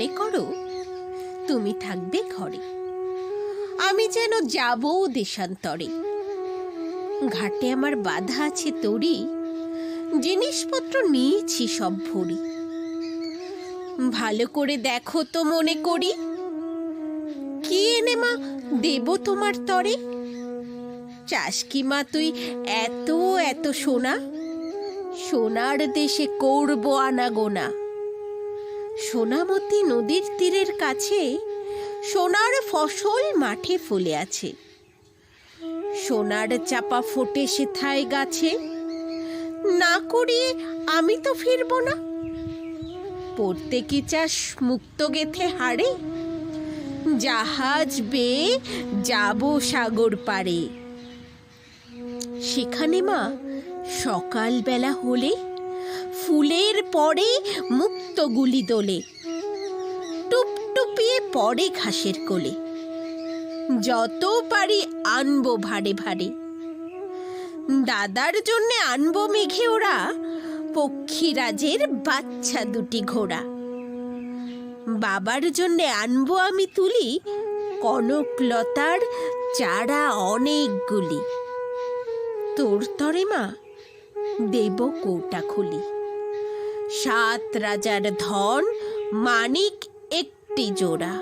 মনে করো, তুমি থাকবে ঘরে। আমি যেন যাব দেশান্তরে। ঘাটে আমার বাধা আছে তরি জিনিসপত্র নিয়েছি সব ভরি। ভালো করে দেখো তো মনে করি, কি এনে মা দেব তোমার তরে? চাস কি মা তুই এত এত সোনা? সোনার দেশে করব আনাগোনা। সোনামতি নদীর তীরের কাছে সোনার ফসল মাঠে ফুলে আছে। সোনার চাপা ফোটে সেথায় গাছে। না করিয়ে আমি তো ফিরব না। পড়তে কি চাস মুক্ত গেথে হাড়ে? জাহাজ বেয়ে যাব সাগর পারে সেখানে মা সকালবেলা হলে ফুলের পরে মুক্ত গুলি দোলে, টুপটুপিয়ে পড়ে ঘাসের কোলে। যত পারি আনব ভারে ভারে। দাদার জন্যে আনব মেঘে ওরা, পক্ষীরাজের বাচ্চা দুটি ঘোড়া। বাবার জন্যে আনব আমি তুলি, কনকলতার চারা অনেকগুলি। তোর তরে মা, দেব কৌটা খুলি। সাত রাজার ধন মানিক একটি জোড়া।